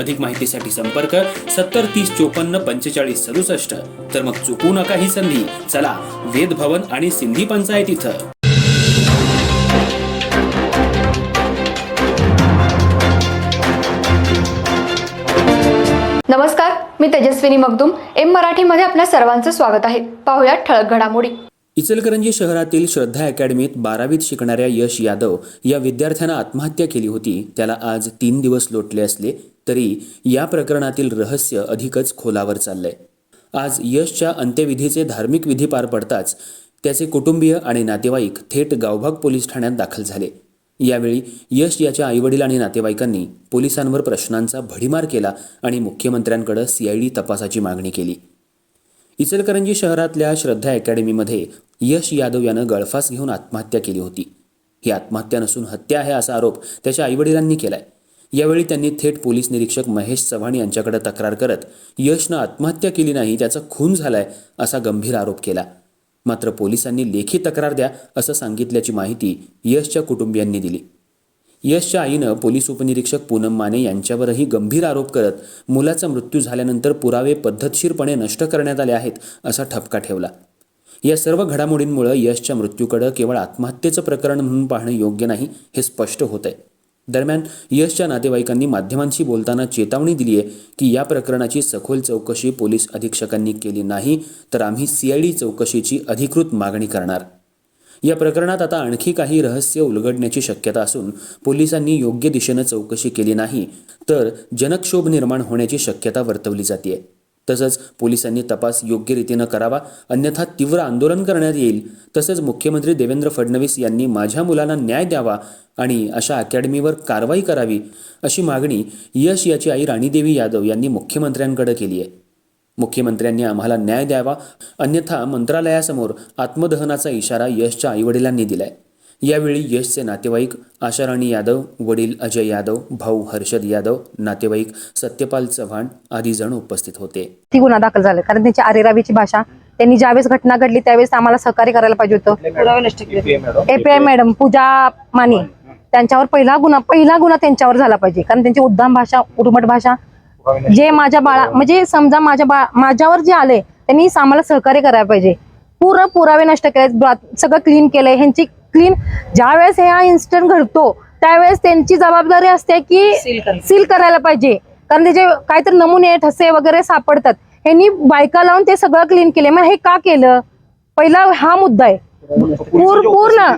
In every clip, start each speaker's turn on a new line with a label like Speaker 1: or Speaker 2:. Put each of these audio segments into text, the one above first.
Speaker 1: अधिक माहितीसाठी संपर्क सत्तर तीस चोपन्न पंचेचाळीस सदुसष्ट. तर मग चुकू नका ही संधी. चला वेद भवन आणि सिंधी पंचायत इथं.
Speaker 2: नमस्कार मी तेजस्विनी मगदुम. एम मराठीमध्ये आपल्या सर्वांचं स्वागत आहे. पाहुयात ठळक घडामोडी.
Speaker 1: इचलकरंजी शहरातील श्रद्धा अकॅडमीत बारावीत शिकणाऱ्या यश यादव या विद्यार्थ्यानं आत्महत्या केली होती. त्याला आज तीन दिवस लोटले असले तरी या प्रकरणातील रहस्य अधिकच खोलावर चाललंय. आज यशच्या अंत्यविधीचे धार्मिक विधी पार पडताच त्याचे कुटुंबीय आणि नातेवाईक थेट गावभाग पोलीस ठाण्यात दाखल झाले. यावेळी यश याच्या आईवडील आणि नातेवाईकांनी पोलिसांवर प्रश्नांचा भडीमार केला आणि मुख्यमंत्र्यांकडे सीआयडी तपासाची मागणी केली. इचलकरंजी शहरातल्या श्रद्धा अकॅडमीमध्ये यश यादव यानं गळफास घेऊन आत्महत्या केली होती. ही आत्महत्या नसून हत्या आहे असा आरोप त्याच्या आईवडिलांनी केलाय. यावेळी त्यांनी थेट पोलीस निरीक्षक महेश चव्हाण यांच्याकडे तक्रार करत यशनं आत्महत्या केली नाही त्याचा खून झालाय असा गंभीर आरोप केला. मात्र पोलिसांनी लेखी तक्रार द्या असं सांगितल्याची माहिती यशच्या कुटुंबियांनी दिली. यशच्या आईनं पोलीस उपनिरीक्षक पूनम माने यांच्यावरही गंभीर आरोप करत मुलाचा मृत्यू झाल्यानंतर पुरावे पद्धतशीरपणे नष्ट करण्यात आले आहेत असा ठपका ठेवला. या सर्व घडामोडींमुळे यशच्या मृत्यूकडे केवळ आत्महत्येचं प्रकरण म्हणून पाहणं योग्य नाही हे स्पष्ट होत आहे दरम्यान यशच्या नातेवाईकांनी माध्यमांशी बोलताना चेतावणी दिली आहे की या प्रकरणाची सखोल चौकशी पोलीस अधीक्षकांनी केली नाही तर आम्ही सीआयडी चौकशीची अधिकृत मागणी करणार. या प्रकरणात आता आणखी काही रहस्य उलगडण्याची शक्यता असून पोलिसांनी योग्य दिशेनं चौकशी केली नाही तर जनक्षोभ निर्माण होण्याची शक्यता वर्तवली जाते तसंच पोलिसांनी तपास योग्य रीतीनं करावा अन्यथा तीव्र आंदोलन करण्यात येईल. तसंच मुख्यमंत्री देवेंद्र फडणवीस यांनी माझ्या मुलाला न्याय द्यावा आणि अशा अकॅडमीवर कारवाई करावी अशी मागणी यश याची आई राणीदेवी यादव यांनी मुख्यमंत्र्यांकडे केली आहे. मुख्यमंत्र्यांनी आम्हाला न्याय द्यावा अन्यथा मंत्रालयासमोर आत्मदहनाचा इशारा यशच्या आईवडिलांनी दिलाय. यावेळी यशचे नातेवाईक आशाराणी यादव वडील अजय यादव भाऊ हर्षद यादव नातेवाईक सत्यपाल चव्हाण आदी जण उपस्थित होते.
Speaker 3: ती गुन्हा दाखल झाला. कारण त्यांची आरेरावीची भाषा त्यांनी ज्यावेळेस घटना घडली त्यावेळेस आम्हाला सहकार्य करायला पाहिजे होतं. एपीआय मॅडम पूजा माने त्यांच्यावर पहिला गुन्हा पहिला गुन्हा त्यांच्यावर झाला पाहिजे. कारण त्यांची उद्दाम भाषा उर्मट भाषा जे माझ्या बाळा म्हणजे समजा माझ्या बाळा माझ्यावर जे आले त्यांनी आम्हाला सहकार्य करायला पाहिजे. पूर्ण पुरावे नष्ट केले सगळं क्लीन केलंय ह्यांची क्लीन ज्या वेळेस हा इन्सिडेंट घडतो त्यावेळेस त्यांची जबाबदारी असते की सील करायला पाहिजे. कारण त्याचे काहीतरी नमुने ठसे वगैरे सापडतात. ह्यांनी बायका लावून ते सगळं क्लीन केले मग हे का केलं? पहिला हा मुद्दा आहे. पूर- पूर्ण.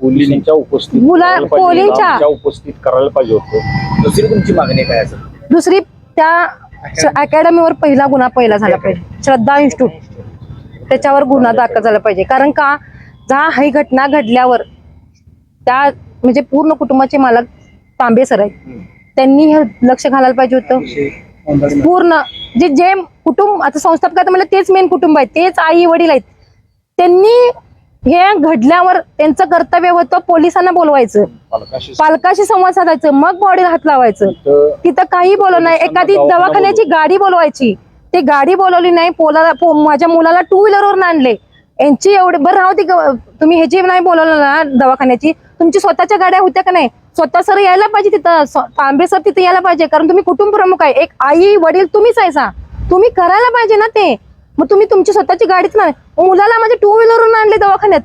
Speaker 4: पोलिसांच्या उपस्थित
Speaker 3: मुला-
Speaker 4: करायला पाहिजे,
Speaker 3: पोलिंच्या-
Speaker 4: आमच्या उपस्थित करायला पाहिजे होतं. दुसरी तुमची मागणी काय असेल?
Speaker 3: दुसरी त्या अकॅडमीवर पहिला गुन्हा पहिला झाला पाहिजे. श्रद्धा इन्स्टिट्यूट त्याच्यावर गुन्हा दाखल झाला पाहिजे. कारण का? जा ही घटना घडल्यावर त्या म्हणजे पूर्ण कुटुंबाचे मालक तांबे सर आहेत. त्यांनी हे लक्ष घालायला पाहिजे होतं. पूर्ण जे जे कुटुंब आता संस्थापक म्हणजे तेच मेन कुटुंब आहे तेच आई वडील आहेत. त्यांनी हे घडल्यावर त्यांचं कर्तव्य होतं पोलिसांना बोलवायचं.
Speaker 4: पालकाशी
Speaker 3: पालकाशी संवाद साधायचं. मग बॉडीला हात लावायचं. तिथं काही बोलवलं नाही. एखादी दवाखान्याची गाडी बोलवायची. ते गाडी बोलवली नाही. पोला पो- माझ्या मुलाला टू व्हीलरवर आणले. यांची एवढे बरं राहू दे ग- तुम्ही ह्याची नाही बोलवलं ना दवाखान्याची तुमची स्वतःच्या गाड्या होत्या का नाही? स्वतः सर यायला पाहिजे तिथं तांबे सर तिथे यायला पाहिजे कारण तुम्ही कुटुंब प्रमुख आहे. एक आई वडील तुम्हीच आहे सा. तुम्ही करायला पाहिजे ना ते. मग तुम्ही तुमची स्वतःची गाडीच नाही. मुलाला माझ्या टू व्हीलरवरून आणले दवाखान्यात.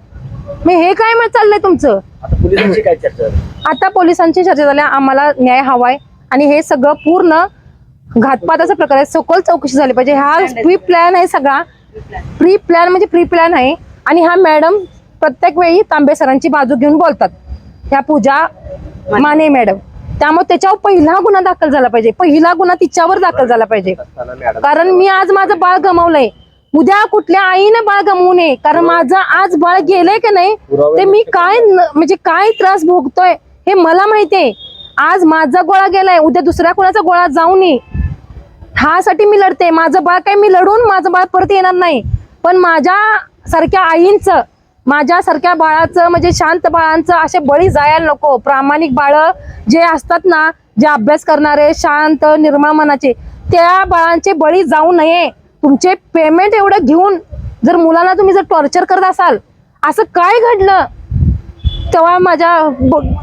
Speaker 3: मग हे काय मग चाललंय तुमचं?
Speaker 4: आता पोलिसांची काय चर्चा झाली?
Speaker 3: आता पोलिसांची चर्चा झाल्या आम्हाला न्याय हवाय. आणि हे सगळं पूर्ण घातपाताचा प्रकार आहे. सखोल चौकशी झाली पाहिजे. हा प्री प्लॅन आहे सगळा. प्री प्लॅन म्हणजे प्री प्लॅन आहे. आणि हा मॅडम प्रत्येक वेळी तांबे सरांची बाजू घेऊन बोलतात. ह्या पूजा माने. मॅडम त्यामुळे त्याच्यावर पहिला गुन्हा दाखल झाला पाहिजे. पहिला गुन्हा तिच्यावर दाखल झाला पाहिजे. कारण मी आज माझं बाळ गमावलंय. उद्या कुठल्या आईने बाळ गमवू नये. कारण माझं आज बाळ गेलंय का नाही ते मी काय म्हणजे काय त्रास भोगतोय हे मला माहितीये. आज माझा गोळा गेलाय. उद्या दुसऱ्या कोणाचा गोळा जाऊ नये. ह्यासाठी मी लढते. माझं बाळ काय मी लढून माझं बाळ परत येणार नाही. पण माझ्या सारख्या आईंचं माझ्या सारख्या बाळाचं म्हणजे शांत बाळांचं असे बळी जायला नको. प्रामाणिक बाळ जे असतात ना जे अभ्यास करणारे शांत निर्मळ मनाचे त्या बाळांचे बळी जाऊ नये. तुमचे पेमेंट एवढं घेऊन जर मुलांना तुम्ही जर टॉर्चर करत असाल असं काय घडलं? तेव्हा माझ्या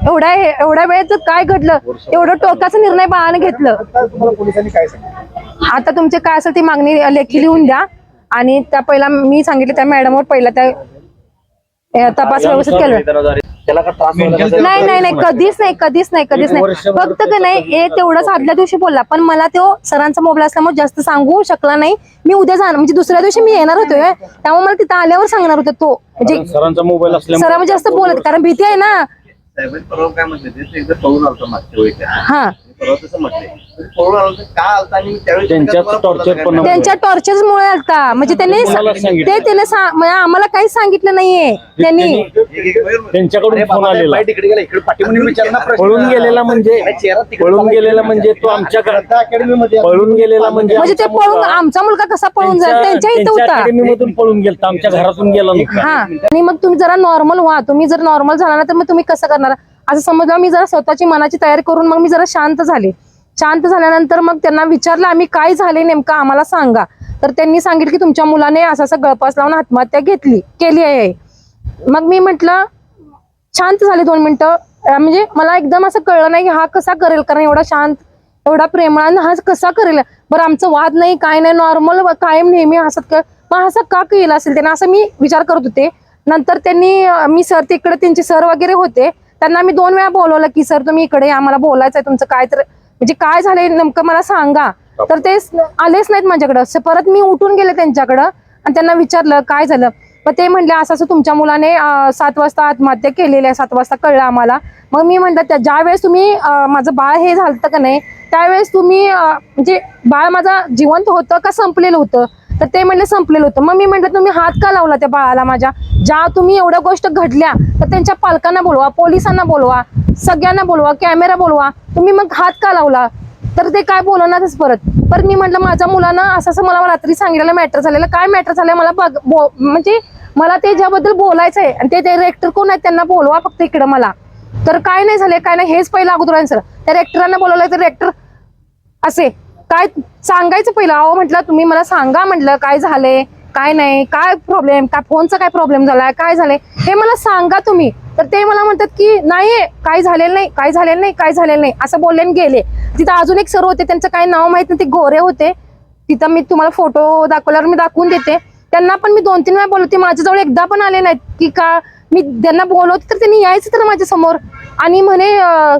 Speaker 3: एवढ्या एवढ्या वेळेत काय घडलं? एवढं टोकाचा निर्णय बाळाने घेतलं.
Speaker 4: आता तुम्हाला पोलिसांनी काय सांगितलं
Speaker 3: आता तुमचे काय असेल ती मागणी लेखी लिहून द्या. आणि त्या पहिला मी सांगितलं त्या मॅडमवर पहिला त्या तपास व्यवस्थित केलं.
Speaker 4: त्याला का त्रास व्हायला लागला?
Speaker 3: नाही नाही नाही कधीच नाही कधीच नाही कधीच नाही. फक्त का नाही हे तेवढंच आदल्या दिवशी बोलला. पण मला तो सरांचा मोबाईल असल्यामुळे जास्त सांगू शकला नाही. मी उद्या जाणार म्हणजे दुसऱ्या दिवशी मी येणार होतोय. त्यामुळे मला तिथं आल्यावर सांगणार होतं तो. म्हणजे
Speaker 4: सरांचा मोबाईल असल्यामुळे
Speaker 3: सरा जास्त बोलत कारण भीती आहे ना.
Speaker 5: साहेब परवा काय म्हटले ते ते एकदा पळून आलतो मागच्या वेळी.
Speaker 3: हा.
Speaker 5: काय?
Speaker 3: त्यांच्या टॉर्चर मुळे आलता. म्हणजे त्यांनी? ते त्याने म्हणजे आम्हाला काहीच सांगितलं नाहीये. त्यांनी.
Speaker 4: त्यांच्याकडून फोन आलेला. पळून गेलेला म्हणजे पळून गेलेला म्हणजे तो आमच्या
Speaker 5: अकॅडमीमध्ये
Speaker 4: पळून गेलेला म्हणजे
Speaker 3: म्हणजे ते
Speaker 4: आमचा
Speaker 3: पळून
Speaker 4: मुलगा
Speaker 3: आमचा मुलगा कसा पळून जाईल? त्यांच्या इथं होता.
Speaker 4: अकॅडमीमधून पळून गेला आमच्या घरातून गेला
Speaker 3: हा. आणि मग तुम्ही जरा नॉर्मल व्हा. तुम्ही जर नॉर्मल झाला ना तर मग तुम्ही कसं करणार? असं समजलं मी जरा स्वतःची मनाची तयारी करून मग मी जरा शांत झाले. शांत झाल्यानंतर मग त्यांना विचारलं आम्ही काय झाले नेमकं? आम्हाला सांगा. तर त्यांनी सांगितलं की तुमच्या मुलाने असं असं गळपास लावून आत्महत्या घेतली केली आहे. मग मी म्हटलं शांत झाले दोन मिनटं. म्हणजे मला एकदम असं कळलं नाही की हा कसा करेल कारण एवढा शांत एवढा प्रेमळ हा कसा करेल? बरं आमचं वाद नाही काय नाही नॉर्मल कायम नेहमी हसत कर मग असं का केलं असेल? त्याने असं मी विचार करत होते. नंतर त्यांनी मी सर तिकडे त्यांचे सर वगैरे होते. त्यांना मी दोन वेळा बोलवलं की सर तुम्ही इकडे आम्हाला बोलायचं आहे तुमचं काय तर. म्हणजे काय झालंय नेमकं मला सांगा. तर ते आलेच नाहीत माझ्याकडं. परत मी उठून गेले त्यांच्याकडं आणि त्यांना विचारलं काय झालं? मग ते म्हणले असं असं तुमच्या मुलाने सात वाजता आत्महत्या केलेली आहे सात वाजता कळलं आम्हाला. मग मी म्हणलं त्या ज्या वेळेस तुम्ही माझं बाळ हे झालं का नाही त्यावेळेस तुम्ही म्हणजे बाळ माझा जिवंत होतं का संपलेलं होतं? तर ते म्हणले संपलेलं होतं. मग मी म्हटलं तुम्ही हात का लावला त्या बाळाला माझ्या? ज्या तुम्ही एवढ्या गोष्ट घडल्या तर त्यांच्या पालकांना बोलवा पोलिसांना बोलवा सगळ्यांना बोलवा कॅमेरा बोलवा. तुम्ही मग हात का लावला? तर ते काय बोलणारच परत. परत मी म्हटलं माझ्या मुलानं असं असं मला रात्री सांगितलेलं मॅटर झालेलं. काय मॅटर झालं मला बघ बो- म्हणजे मला ते ज्याबद्दल बोलायचं आहे आणि ते डायरेक्टर कोण आहेत त्यांना बोलवा फक्त इकडं मला. तर काय नाही झाले काय नाही हेच पहिलं अगोदर सर त्या रेक्टरांना बोलवलं तर रेक्टर असे काय सांगायचं पहिलं? अहो म्हटलं तुम्ही मला सांगा म्हटलं काय झालंय? काय नाही? काय प्रॉब्लेम काय फोनचा काय प्रॉब्लेम झालाय? काय झालंय? हे मला सांगा तुम्ही. तर ते मला म्हणतात की नाही काय झालेलं नाही काय झालेलं नाही काय झालेलं नाही. असं बोलले आणि गेले. तिथं अजून एक सर होते त्यांचं काय नाव माहीत नाही ते गोरे होते. तिथं मी तुम्हाला फोटो दाखवल्यावर मी दाखवून देते. त्यांना पण मी दोन तीन वेळा बोलवते. माझ्याजवळ एकदा पण आले नाहीत की का? मी त्यांना बोलवते तर त्यांनी यायचं तर माझ्यासमोर आणि म्हणे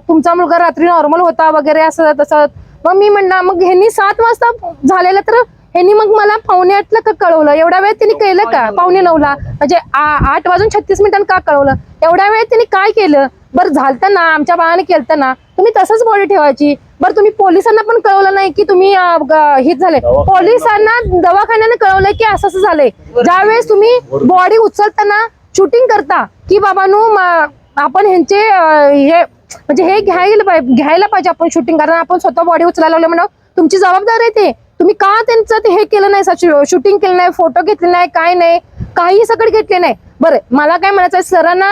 Speaker 3: तुमचा मुलगा रात्री नॉर्मल होता वगैरे असं तसं मग मी म्हणलं मग ह्यांनी सात वाजता झालेलं तर ह्यांनी मग मला पावणे आठला का कळवलं? एवढ्या वेळेत त्यांनी केलं का? पावणे नऊला. म्हणजे आठ वाजून छत्तीस मिनिटांनी का कळवलं? एवढ्या वेळेत त्यांनी काय केलं? बरं झालतं ना आमच्या बाळाने केलं ना तुम्ही तसंच बॉडी ठेवायची. बरं तुम्ही पोलिसांना पण कळवलं नाही की तुम्ही हेच झाले. पोलिसांना दवाखान्याने कळवलंय की असं असं झालंय. ज्यावेळेस तुम्ही बॉडी उचलताना शूटिंग करता की बाबानू आपण ह्यांचे हे म्हणजे हे घ्यायला पाहिजे घ्यायला पाहिजे आपण शूटिंग कारण आपण स्वतः बॉडी उचलायला लागलो म्हणून. तुमची जबाबदारी आहे ते. तुम्ही का त्यांचं ते हे केलं नाही शूटिंग केलं नाही फोटो घेतले नाही काय नाही काही सगळं घेतले नाही. बरं मला काय म्हणायचं आहे सरांना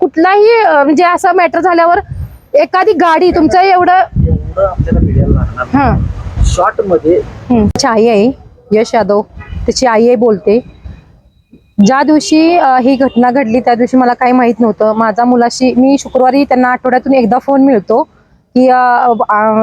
Speaker 3: कुठलाही म्हणजे असं मॅटर झाल्यावर एखादी गाडी तुमचं एवढं शॉर्टमध्ये आई आहे यश यादव. त्याची आई आहे बोलते. ज्या दिवशी ही घटना घडली त्या दिवशी मला काही माहीत नव्हतं. माझा मुलाशी मी शुक्रवारी त्यांना आठवड्यातून एकदा फोन मिळतो की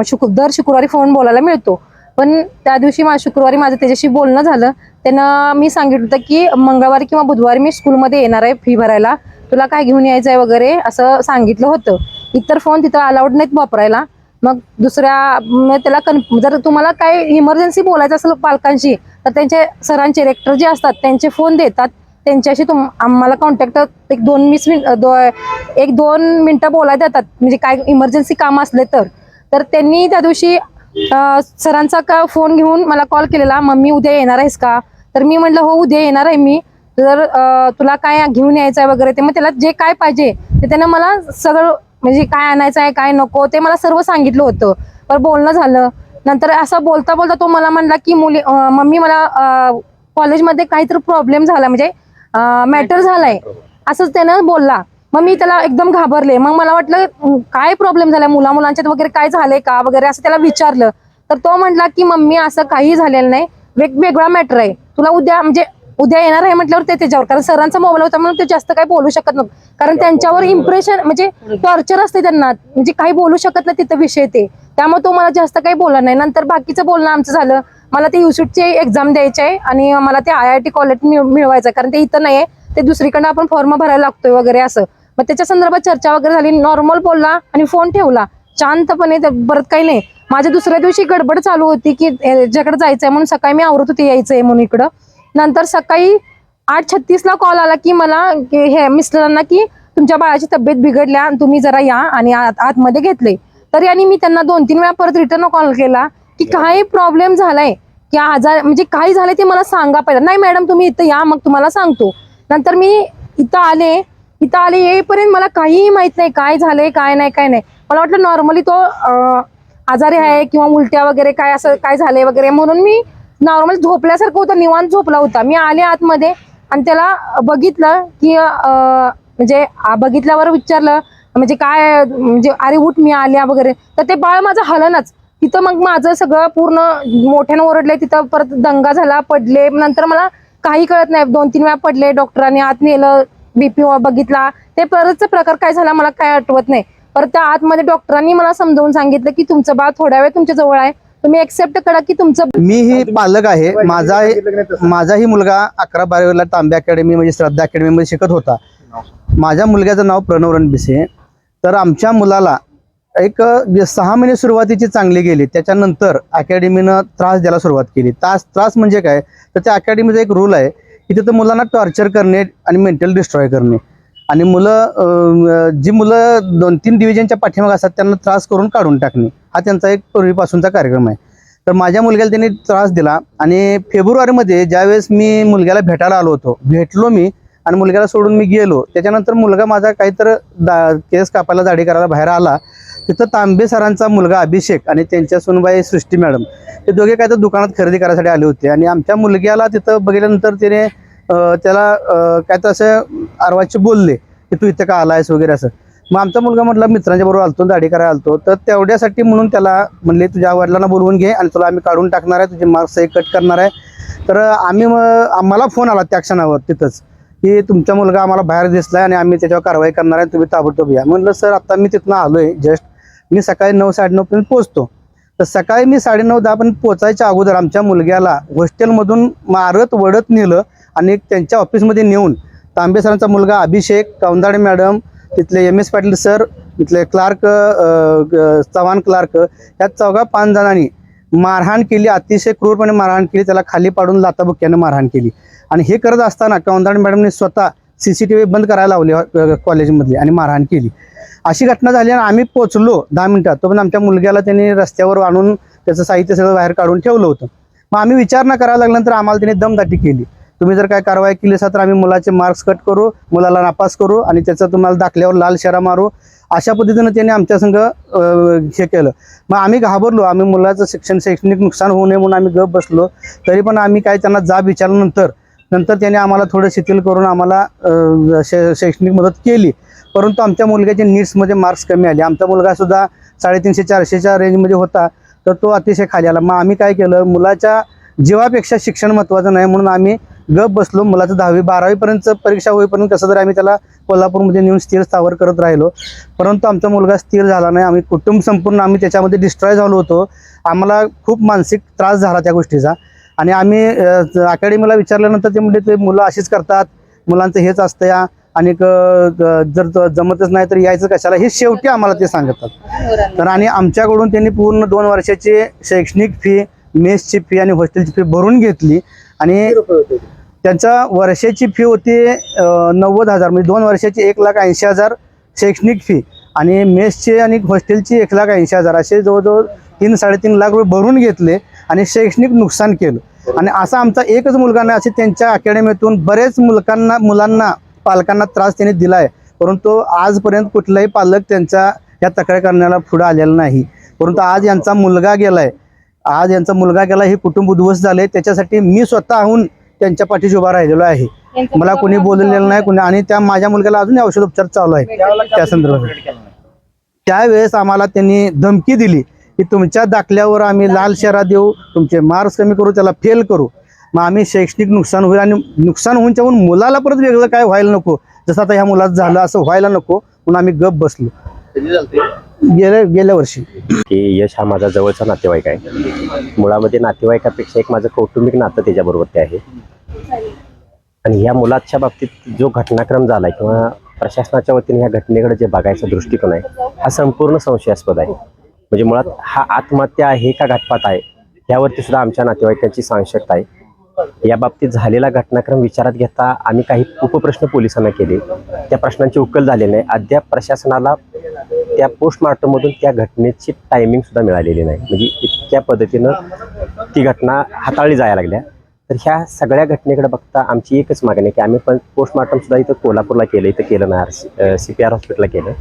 Speaker 3: शुक दर शुक्रवारी फोन बोलायला मिळतो. पण त्या दिवशी मा शुक्रवारी माझं त्याच्याशी बोलणं झालं. त्यानं मी सांगितलं होतं की मंगळवारी किंवा बुधवारी मी स्कूलमध्ये येणार आहे फी भरायला. तुला काय घेऊन यायचं आहे वगैरे? असं सांगितलं होतं. इतर फोन तिथं अलाउड नाहीत वापरायला. मग दुसऱ्या मग त्याला कन जर तुम्हाला काय इमर्जन्सी बोलायचं असेल पालकांशी तर त्यांचे सरांचे रेक्टर जे असतात त्यांचे फोन देतात. त्यांच्याशी तुम आम्हाला कॉन्टॅक्ट एक दोन वीस मिन दो एक दोन मिनटं बोलायला देतात. म्हणजे काय इमर्जन्सी काम असले तर. तर त्यांनी त्या दिवशी सरांचा का फोन घेऊन मला कॉल केलेला मम्मी उद्या येणार आहेस का? तर मी म्हटलं हो उद्या येणार आहे मी. तर तुला काय घेऊन यायचं आहे वगैरे ते मग त्याला जे काय पाहिजे ते त्यानं मला सगळं म्हणजे काय आणायचं आहे काय नको ते मला सर्व सांगितलं होतं. पण बोलणं झालं. नंतर असं बोलता बोलता तो मला म्हणला की मुली मम्मी मला कॉलेजमध्ये काहीतरी प्रॉब्लेम झाला. म्हणजे मॅटर झालाय. असंच त्यानं बोलला. मग मी त्याला एकदम घाबरले. मग मला वाटलं काय प्रॉब्लेम झाला मुला मुलांच्यात वगैरे काय झालंय का? वगैरे असं त्याला विचारलं. तर तो म्हटला की मम्मी असं काही झालेलं नाही. वेगवेगळा मॅटर आहे. तुला उद्या म्हणजे उद्या येणार आहे म्हटल्यावर ते त्याच्यावर. कारण सरांचा मोबाईल होता म्हणून ते जास्त काही बोलू शकत नव्हतं. कारण त्यांच्यावर इम्प्रेशन म्हणजे टॉर्चर असते त्यांना. म्हणजे काही बोलू शकत नाही तिथं विषय ते. त्यामुळे तो मला जास्त काही बोलला नाही. नंतर बाकीचं बोलणं आमचं झालं. मला ते युसिटची एक्झाम द्यायची आहे आणि मला ते आय आय टी कॉलेज मिळवायचं आहे. कारण ते इथं नाही आहे ते दुसरीकडे आपण फॉर्म भरायला लागतोय वगैरे असं. मग त्याच्या संदर्भात चर्चा वगैरे झाली. नॉर्मल बोलला आणि फोन ठेवला. शांतपणे परत काही नाही. माझ्या दुसऱ्या दिवशी गडबड चालू होती की ज्याकडे जायचंय म्हणून सकाळी मी आवरत होते यायचंय म्हणून इकडं. नंतर सकाळी आठ छत्तीसला कॉल आला की मला हे मिस्टरांना की तुमच्या बाळाची तब्येत बिघडल्या आणि तुम्ही जरा या आणि आत आतमध्ये घेतले तरी आणि मी त्यांना दोन तीन वेळा परत रिटर्न कॉल केला. की काही प्रॉब्लेम झालाय. की आजार म्हणजे काय झालंय ते मला सांगा पाहिजे नाही मॅडम तुम्ही इथं या मग तुम्हाला सांगतो. नंतर मी इथं आले इथं आले येईपर्यंत मला काहीही माहीत नाही काय झालंय काय नाही काय नाही. मला वाटलं नॉर्मली तो आजारी आहे किंवा उलट्या वगैरे काय असं काय झालंय वगैरे म्हणून मी नॉर्मल झोपल्यासारखं होतं निवांत झोपला होता. मी आले आतमध्ये आणि त्याला बघितलं की म्हणजे बघितल्यावर विचारलं म्हणजे काय म्हणजे अरे उठ मी आल्या वगैरे. तर ते बाळ माझं हलनच. तिथं मग माझं सगळं पूर्ण मोठ्यानं ओरडले तिथं परत दंगा झाला पडले. नंतर मला काही कळत नाही. दोन तीन वेळा पडले डॉक्टरांनी आत नेलं बीपी बघितला. ते परतचा प्रकार काय झाला मला काय आठवत नाही. परत त्या आतमध्ये डॉक्टरांनी मला समजावून सांगितलं की तुमचं बाळ थोड्या वेळ तुमच्या जवळ आहे. तुम्ही एक्सेप्ट करा की तुमचं
Speaker 6: मी ही पालक आहे. माझा माझाही मुलगा अकरा बारावीला तांबे अकॅडमी म्हणजे श्रद्धा अकॅडमी मध्ये शिकत होता. माझ्या मुलग्याचं नाव प्रणव रणबिसे. तर आमच्या मुलाला एक सहा महिने सुरुवातीची चांगली गेली. त्याच्यानंतर अकॅडमीनं त्रास द्यायला सुरुवात केली. त्रास त्रास म्हणजे काय? तर त्या अकॅडमीचा एक रूल आहे की तिथं मुलांना टॉर्चर करणे आणि मेंटल डिस्ट्रॉय करणे. आणि मुलं जी मुलं दोन तीन डिव्हिजनच्या पाठीमागे असतात त्यांना त्रास करून काढून टाकणे. हा त्यांचा एक पूर्वीपासूनचा कार्यक्रम आहे. तर माझ्या मुलग्याला त्यांनी त्रास दिला आणि फेब्रुवारीमध्ये ज्यावेळेस मी मुलग्याला भेटायला आलो होतो भेटलो मी आणि मुलग्याला सोडून मी गेलो. त्याच्यानंतर मुलगा माझा काहीतर दा केस कापायला दाढी करायला बाहेर आला. तिथं तांबे सरांचा मुलगा अभिषेक आणि त्यांच्या सुनबाई सृष्टी मॅडम ते दोघे काय तर दुकानात खरेदी करायसाठी आले होते. आणि आमच्या मुलग्याला तिथं बघितल्यानंतर तिने त्याला काय तर असं आरवाचे बोलले की तू इथं का आलायस? वगैरे असं. मग आमचा मुलगा म्हटला मित्रांच्या बरोबर आलतो दाढी करायला आलतो. तर तेवढ्यासाठी म्हणून त्याला म्हणले तुझ्या वडिलांना बोलवून घे आणि तुला आम्ही काढून टाकणार आहे तुझे मार्क्स हे कट करणार आहे. तर आम्ही मग आम्हाला फोन आला त्या क्षणावर तिथंच. की तुमचा मुलगा आम्हाला बाहेर दिसलाय आणि आम्ही त्याच्यावर कारवाई करणार आहे तुम्ही ताबडतोब या. म्हणलं सर आता मी तिथनं आलोय जस्ट मी सकाळी नऊ साडेनऊ पर्यंत पोहोचतो. तर सकाळी मी साडेनऊ दहापर्यंत पोचायच्या अगोदर आमच्या मुलग्याला हॉस्टेलमधून मारत वडत नेलं आणि त्यांच्या ऑफिसमध्ये नेऊन तांबे सरांचा मुलगा अभिषेक कौंदाडे मॅडम तिथले एम एस पाटील सर तिथले क्लार्क चव्हाण क्लार्क या चौघा पाच जणांनी मारहाण केली अतिशय क्रूरपणे मारहाण केली त्याला खाली पाडून लाताबुक्याने मारहाण केली. आणि हे करत असताना कौंदाडे मॅडमने स्वतः सी सी टी व्ही बंद करायला लावली कॉलेजमधली आणि मारहाण केली. अशी घटना झाली आणि आम्ही पोचलो दहा मिनिटात. तो पण आमच्या मुलग्याला त्यांनी रस्त्यावर आणून त्याचं साहित्य सगळं बाहेर काढून ठेवलं होतं. मग आम्ही विचारणा करायला लागल्यानंतर आम्हाला त्यांनी दमदाटी केली. तुम्ही जर काय कारवाई केली असा तर आम्ही मुलाचे मार्क्स कट करू मुलाला नापास करू आणि त्याचा तुम्हाला दाखल्यावर लाल शेरा मारू. अशा पद्धतीनं त्यांनी आमच्या संघ हे केलं. मग आम्ही घाबरलो. आम्ही मुलाचं शिक्षण शैक्षणिक नुकसान होऊ नये म्हणून आम्ही गप बसलो. तरी पण आम्ही काय त्यांना जाब विचारल्यानंतर नंतर त्यांनी आम्हाला थोडं शिथिल करून आम्हाला शै- शैक्षणिक मदत केली. परंतु आमच्या मुलग्याचे नीट्समध्ये मार्क्स कमी आले. आमचा मुलगासुद्धा साडेतीनशे चारशेच्या रेंजमध्ये होता तर तो अतिशय खाली आला. मग आम्ही काय केलं मुलाच्या जीवापेक्षा शिक्षण महत्त्वाचं नाही म्हणून आम्ही गप बसलो. मुलाचं दहावी बारावीपर्यंत परीक्षा होईपर्यंत कसं तरी आम्ही त्याला कोल्हापूरमध्ये नेऊन स्थिर स्थावर करत राहिलो. परंतु आमचा मुलगा स्थिर झाला नाही. आम्ही कुटुंब संपूर्ण आम्ही त्याच्यामध्ये डिस्ट्रॉय झालो होतो. आम्हाला खूप मानसिक त्रास झाला त्या गोष्टीचा. आणि आम्ही अकॅडमीला विचारल्यानंतर ते म्हणजे ते मुलं अशीच करतात मुलांचं हेच असतं या. आणि जर जमतच नाही तर यायचं कशाला? हे शेवटी आम्हाला ते सांगतात. तर आणि आमच्याकडून त्यांनी पूर्ण दोन वर्षाची शैक्षणिक फी मेसची फी आणि हॉस्टेलची फी भरून घेतली. आणि त्यांचा वर्षाची फी होती नव्वद हजार. म्हणजे दोन वर्षाची एक लाख ऐंशी हजार शैक्षणिक फी. आणि मेसची आणि हॉस्टेलची एक लाख ऐंशी हजार. असे जवळजवळ तीन साडेतीन लाख रुपये भरून घेतले. आणि शैक्षणिक नुकसान केलं. आणि असा आमचा एकच मुलगा नाही असे त्यांच्या अकॅडमीतून बरेच मुलकांना मुलांना पालकांना त्रास त्यांनी दिला आहे परंतु आजपर्यंत कुठलाही पालक त्यांच्या या तक्रार करण्याला पुढे आलेला नाही. परंतु आज यांचा मुलगा गेलाय. आज यांचा मुलगा गेला हे कुटुंब उद्ध्वस्त झाले त्याच्यासाठी मी स्वतःहून त्यांच्या पाठीशी उभा राहिलेलो आहे. मला कोणी बोललेलं नाही कोणी आणि त्या माझ्या मुलग्याला अजून औषधोपचार चालू आहे. त्या संदर्भात. त्यावेळेस आम्हाला त्यांनी धमकी दिली. की तुमच्या दाखल्यावर आम्ही लाल शेरा देऊ तुमचे मार्क्स कमी करू त्याला फेल करू. मग आम्ही शैक्षणिक नुकसान होईल आणि नुकसान होऊन होऊन मुलाला परत वेगळं काय व्हायला नको. जसं आता ह्या मुलाचं झालं असं व्हायला नको म्हणून आम्ही गप बसलो. गेल्या गेल्या वर्षी.
Speaker 7: की यश हा माझा जवळचा नातेवाईक आहे. मुळामध्ये नातेवाईकापेक्षा एक माझं कौटुंबिक नातं त्याच्याबरोबर ते आहे. आणि ह्या मुलाच्या बाबतीत जो घटनाक्रम झाला किंवा प्रशासनाच्या वतीने ह्या घटनेकडे जे बघायचा दृष्टिकोन आहे हा संपूर्ण संशयास्पद आहे. म्हणजे मुळात हा आत्महत्या आहे का घातपात आहे यावरती सुद्धा आमच्या नातेवाईकांची सांगशकता आहे. या बाबतीत झालेला घटनाक्रम विचारात घेता आम्ही काही उपप्रश्न पोलिसांना केले. त्या प्रश्नांची उकल झाली नाही. अद्याप प्रशासनाला त्या पोस्टमार्टममधून त्या घटनेची टायमिंग सुद्धा मिळालेली नाही. म्हणजे इतक्या पद्धतीनं ती घटना हाताळली जायला लागल्या. तर ह्या सगळ्या घटनेकडे बघता आमची एकच मागणी आहे की आम्ही पण पोस्टमार्टम सुद्धा इथं कोल्हापूरला केलं इथं केलं नाही आर सी पी आर हॉस्पिटलला केलं.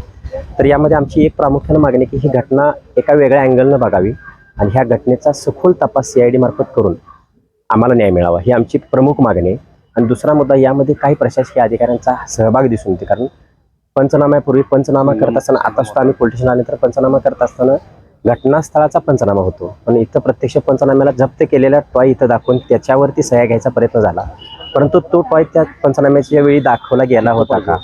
Speaker 7: तर यामध्ये आमची एक प्रामुख्यानं मागणी की ही घटना एका वेगळ्या अँगलनं बघावी आणि ह्या घटनेचा सखोल तपास सी आय डी मार्फत करून आम्हाला न्याय मिळावा ही आमची प्रमुख मागणी आहे. आणि दुसरा मुद्दा यामध्ये काही प्रशासकीय अधिकाऱ्यांचा सहभाग दिसून येते कारण पंचनाम्यापूर्वी पंचनामा करत असताना आता सुद्धा आम्ही पोलीस स्टेशन आल्यानंतर पंचनामा करत असताना घटनास्थळाचा पंचनामा होतो. पण इथं प्रत्यक्ष पंचनाम्याला जप्त केलेला टॉय इथं दाखवून त्याच्यावरती सह्या घ्यायचा प्रयत्न झाला. परंतु तो टॉय त्या पंचनाम्याच्या वेळी दाखवला गेला होता का?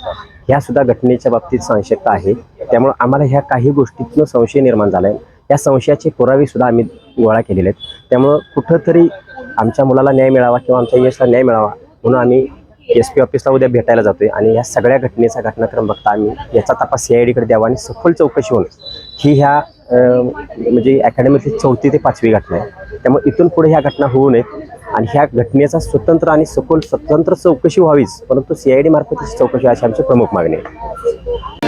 Speaker 7: ह्या सुद्धा घटनेच्या बाबतीत संशयता आहे. त्यामुळे आम्हाला ह्या काही गोष्टीतनं संशय निर्माण झाला आहे या संशयाचे पुरावे सुद्धा आम्ही गोळा केलेले आहेत. त्यामुळं कुठंतरी आमच्या मुलाला न्याय मिळावा किंवा आमच्या यशला न्याय मिळावा म्हणून आम्ही एस पी ऑफिसला उद्या भेटायला जातोय. आणि या सगळ्या घटनेचा घटनाक्रम बघता आम्ही याचा तपास सी आय डीकडे द्यावा आणि सखोल चौकशी होऊन ही ह्या म्हणजे अकॅडमीतली चौथी ते पाचवी घटना आहे. त्यामुळे इथून पुढे ह्या घटना होऊ नयेत. आणि ह्या घटनेचा स्वतंत्र आणि सखोल स्वतंत्र चौकशी व्हावीच परंतु सी मार्फत चौकशी अशी आमची प्रमुख मागणी आहे.